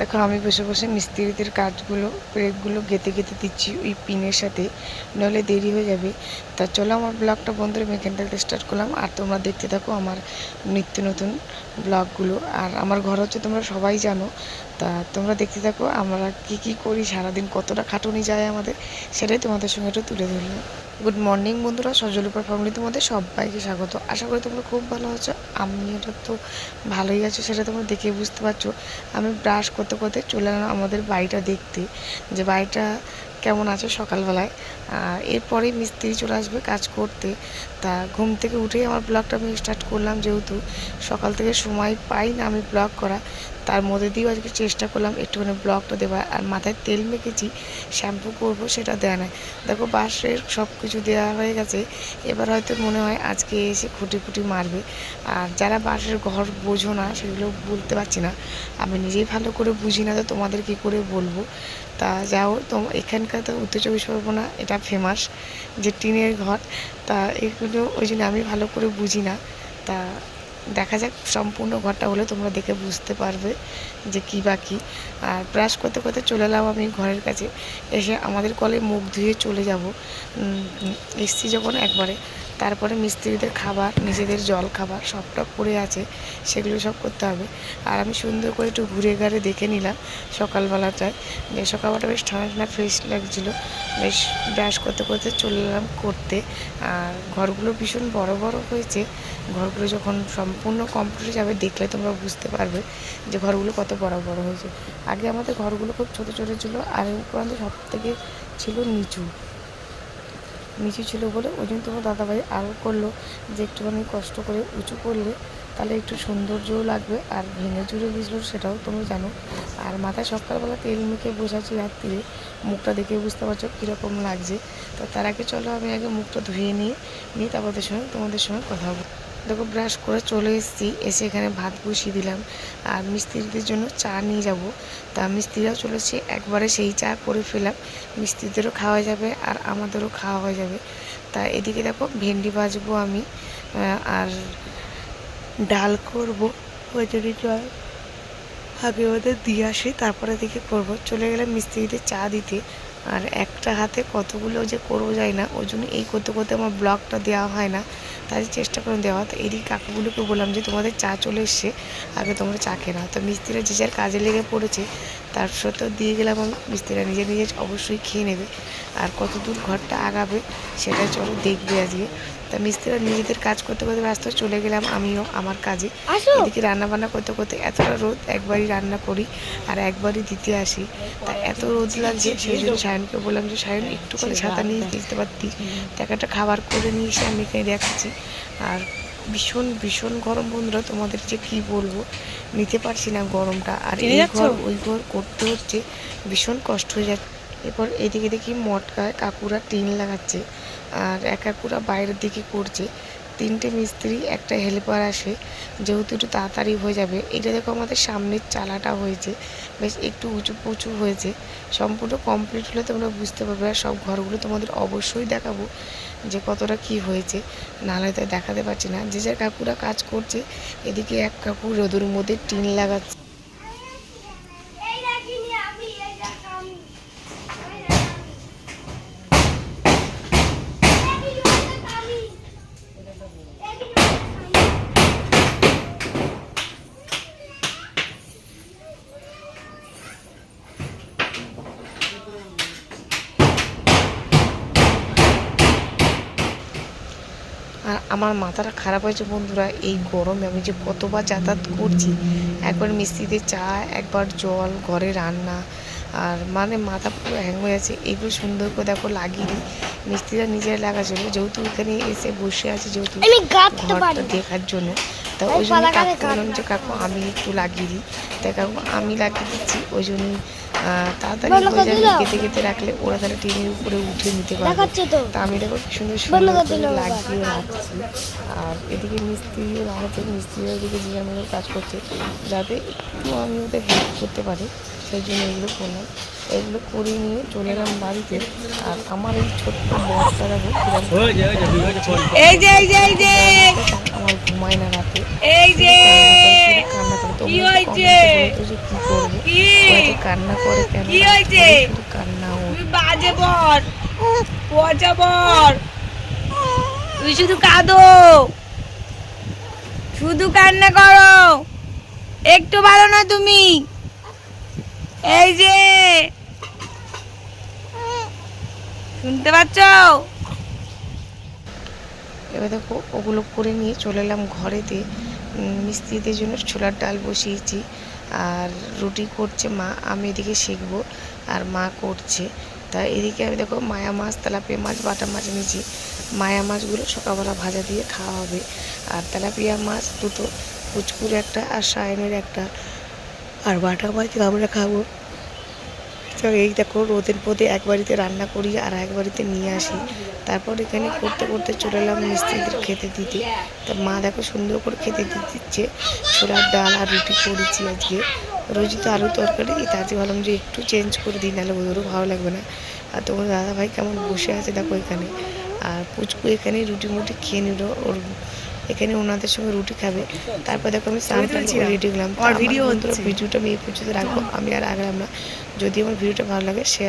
দেখো আমি বসে বসে মিস্ত্রিদের কাজগুলো ব্রেকগুলো গেঁথে গেঁথে দিচ্ছি ওই পিনের সাথে, নইলে দেরি হয়ে যাবে। তা চলো আমার ব্লগটা বন্ধুরা আমি এখান থেকে স্টার্ট করলাম। আর তোমরা দেখতে থাকো আমার নিত্য নতুন ব্লগগুলো। আর আমার ঘর হচ্ছে তোমরা সবাই জানো। তা তোমরা দেখতে থাকো আমরা কি কি করি, সারাদিন কতটা খাটুনি যায় আমাদের, সেটাই তোমাদের সঙ্গে একটু তুলে ধরলাম। গুড মর্নিং বন্ধুরা সজলুপার ফ্যামিলি তোমাদের সবাইকে স্বাগত। আশা করি তোমরা খুব ভালো আছো আমি এটা তো ভালোই আছো, সেটা তোমরা দেখে বুঝতে পারছ। আমি ব্রাশ করতে করতে চলে এলাম আমাদের বাড়িটা দেখতে। যে বাড়িটা কেমন আছে সকালবেলায়? আর এরপরেই মিস্ত্রি চলে আসবে কাজ করতে। তা ঘুম থেকে উঠেই আমার ব্লগটা আমি স্টার্ট করলাম যেহেতু। সকাল থেকে সময় পাই না আমি ব্লগ করা। তার মধ্যে দিয়েও আজকে চেষ্টা করলাম একটুখানি ব্লগটা দেওয়ার আর মাথায় তেল মেখেছি, শ্যাম্পু করব সেটা দেওয়া নাই। দেখো বাঁশের সব কিছু দেওয়া হয়ে গেছে। এবার হয়তো মনে হয় আজকে এসে খুঁটি খুঁটি মারবে। আর যারা বাঁশের ঘর বোঝো না সেগুলো বলতে পারছি না। আমি নিজেই ভালো করে বুঝি না তো তোমাদের কি করে বলব? তা যাও তো এখানকার তো উত্তর চব্বিশ পরগনা এটা ফেমাস যে টিনের ঘর, তা এগুলো ওই জন্য আমি ভালো করে বুঝি না। তা দেখা যাক, সম্পূর্ণ ঘরটা হলে তোমরা দেখে বুঝতে পারবে যে কী বা কী। আর ব্রাশ করতে করতে চলে এলাম আমি ঘরের কাছে, এসে আমাদের কলে মুখ ধুয়ে চলে যাব। এসছি যখন একবারে তারপরে মিস্ত্রিদের খাবার, নিজেদের জল খাবার, সবটা পড়ে আছে, সেগুলো সব করতে হবে। আর আমি সুন্দর করে একটু ঘুরে ঘাড়ে দেখে নিলাম সকালবেলাটায়। যে সকালবেলা বেশ ঠান্ডা ঠান্ডা ফ্রেশ লাগছিল। বেশ ব্রাশ করতে করতে চলে এলাম করতে। আর ঘরগুলো ভীষণ বড় বড় হয়েছে। ঘরগুলো যখন সম্পূর্ণ কমপ্লিট যাবে, দেখলে তোমরা বুঝতে পারবে যে ঘরগুলো কত বড় বড় হয়েছে। আগে আমাদের ঘরগুলো খুব ছোট ছোট ছিল, আর উপরান্ত সব থেকে ছিল নিচু। নিচু ছিল বলে ওই জন্য তোমার দাদাভাই আরও করল যে একটুখানি কষ্ট করে উঁচু করলে তাহলে একটু সৌন্দর্যও লাগবে আর ভেঙে চুরে গেছিল সেটাও তুমি জানো। আর মাথায় সকালবেলা তেল মুখে বসাচ্ছি রাত্রিরে মুখটা দেখে বুঝতে পারছ কীরকম লাগছে। তো তার আগে চলো আমি আগে মুখটা ধুয়ে নিয়ে নিয়ে তারপর সঙ্গে তোমাদের সঙ্গে কথা বলব দেখো ব্রাশ করে চলে এসেছি। এসে এখানে ভাত বসিয়ে দিলাম। আর মিস্ত্রিদের জন্য চা নিয়ে যাব। তা মিস্ত্রিরাও চলেছে। একবারে সেই চা করে ফেলাম। মিস্ত্রিদেরও খাওয়া যাবে আর আমাদেরও খাওয়া হয়ে যাবে। তা এদিকে দেখো, ভেন্ডি ভাজবো আমি। আর ডাল করব। জন্য জল। আগে ওদের দিয়ে আসি, তারপরে দেখে করব। চলে গেলাম মিস্ত্রিদের চা দিতে। আর একটা হাতে কতগুলো যে করব যায় না। ওই জন্য এই করতে করতে আমার ব্লগটা দেওয়া হয় না। তাই চেষ্টা করে দেওয়া। তো এদিকে কাকুগুলোকে বললাম যে তোমাদের চা চলে এসছে, আগে তোমরা চা খেয়ে নাও। তো মিস্ত্রিরা যে যার কাজে লেগে পড়েছে তার সত্ত্বেও দিয়ে গেলাম আমি মিস্ত্রিরা নিজে নিজে অবশ্যই খেয়ে নেবে। আর কত দূর ঘরটা আগাবে সেটা চলো দেখবে আজকে। তা মিস্ত্রিরা নিজেদের কাজ করতে করতে ব্যস্ত চলে গেলাম আমিও আমার কাজে। এদিকে রান্নাবান্না করতে করতে এতটা রোদ একবারই রান্না করি আর একবারই দিতে আসি। তা এত রোদ লাগছে সেই জন্য সায়নকে বললাম যে সায়ন একটু করে ছাতা নিয়ে দিতে পারতি। একটা খাবার করে নিয়ে এসে আমি এখানে দেখাচ্ছি। আর ভীষণ ভীষণ গরম বন্ধুরা তোমাদের যে কি বলব? নিতে পারছি না গরমটা। আর এই ঘর ওই ঘর করতে হচ্ছে ভীষণ কষ্ট হয়ে যাচ্ছে। এরপর এদিকে দেখি মটকায় কাকুরা টিন লাগাচ্ছে আর এক কাকুরা বাইরের দিকে করছে। তিনটে মিস্ত্রি, একটা হেল্পার আসে, যেহেতু একটু তাড়াতাড়ি হয়ে যাবে। এটা দেখো আমাদের সামনের চালাটা হয়েছে। বেশ একটু উঁচু পুঁচু হয়েছে। সম্পূর্ণ কমপ্লিট হলে তোমরা বুঝতে পারবে আর সব ঘরগুলো তোমাদের অবশ্যই দেখাবো যে কতটা কি হয়েছে। নাহলে তো দেখাতে পারছি না। যে যার কাকুরা কাজ করছে, এদিকে এক কাকু রোদুর মধ্যে টিন লাগাচ্ছে এই দেখিনি আমি এই দেখ আমি এই দেখ আমি এই দেখ আমি এই দেখ আমি আর আমার মাথাটা খারাপ হয়েছে বন্ধুরা এই গরমে আমি যে কতবার যাতায়াত করছি। একবার মিস্ত্রিতে চা একবার জল ঘরে রান্না আর মানে মাথা পুরো হ্যাং হয়ে আছে এগুলো সুন্দর করে দেখো লাগিয়ে দিই। মিস্ত্রিরা নিজেরা লাগাচ্ছিল যেহেতু এখানে এসে বসে আছে যেহেতু ঘরটা দেখার জন্য। তা ওই জন্য কাকু বললাম যে কাকু আমি একটু লাগিয়ে দিই। তাই কাকু আমি লাগিয়ে দিচ্ছি ওই জন্য তাড়াতাড়ি হয়ে যাবে কেটে কেটে রাখলে ওরা তাহলে টেনের উপরে উঠে নিতে পারবে। তা। আমি দেখো কি সুন্দর সুন্দর করে। লাগিয়ে রাখছি। আর এদিকে মিস্ত্রিও লাগাচ্ছে মিস্ত্রিও এদিকে যার কাজ করছে যাতে একটু আমি ওদের হেল্প করতে পারি সেই জন্য এগুলো করলাম। এগুলো করে নিয়ে চলে গেলাম বাড়িতে। আর আমার এই ছোট্ট বস্তা এই যে এই যে এই যে আমার ঘুমায় না রাতে। এই যে। কান্না করে কি? কি করব। কি? ও এত কান্না করে কেন? কি হয়েছে? কান্না ও। বাজে বল পচা বল তুই শুধু কাঁদো। শুধু কান্না করো। একটু ভালো না তুমি। এই যে। শুনতে পাচ্ছ? এবার দেখো, ওগুলো করে নিয়ে চলে এলাম ঘরেতে। মিস্ত্রিদের জন্য ছোলার ডাল বসিয়েছি। আর রুটি করছে মা, আমি এদিকে শিখব আর মা করছে। তা এদিকে আমি দেখো, মায়া মাছ, তেলাপিয়া মাছ, বাটা মাছ নিয়েছি মায়া মাছগুলো সকালবেলা ভাজা দিয়ে খাওয়া হবে। আর তেলাপিয়া মাছ দুটো কুচকুর একটা আর সায়নের একটা। আর বাটা মাছ আমরা খাব? তো এই দেখো রোদের পদে এক বাড়িতে রান্না করি আর এক বাড়িতে নিয়ে আসি। তারপর এখানে করতে করতে চলে এলাম মিস্ত্রিদের খেতে দিতে। তা মা দেখো সুন্দর করে খেতে দিয়ে দিচ্ছে। ছোলার ডাল আর রুটি করেছি আজকে। রোজই তো আলু তরকারি তার যে ভাবলাম যে একটু চেঞ্জ করে দিই, নাহলে ওদেরও ভালো লাগবে না। আর তোমার দাদাভাই কেমন বসে আছে দেখো এখানে। আর পুচকু এখানে রুটি মুটি খেয়ে নিল। ওর এখানে ওনাদের সঙ্গে রুটি খাবে। তারপর দেখো আমি স্নান টান করে রেডি হলাম। ভিডিও ভিডিওটা আমি এই পর্যন্ত রাখব। আমি আর আগে না যদি আমার ভিডিওটা ভালো লাগে শেয়ার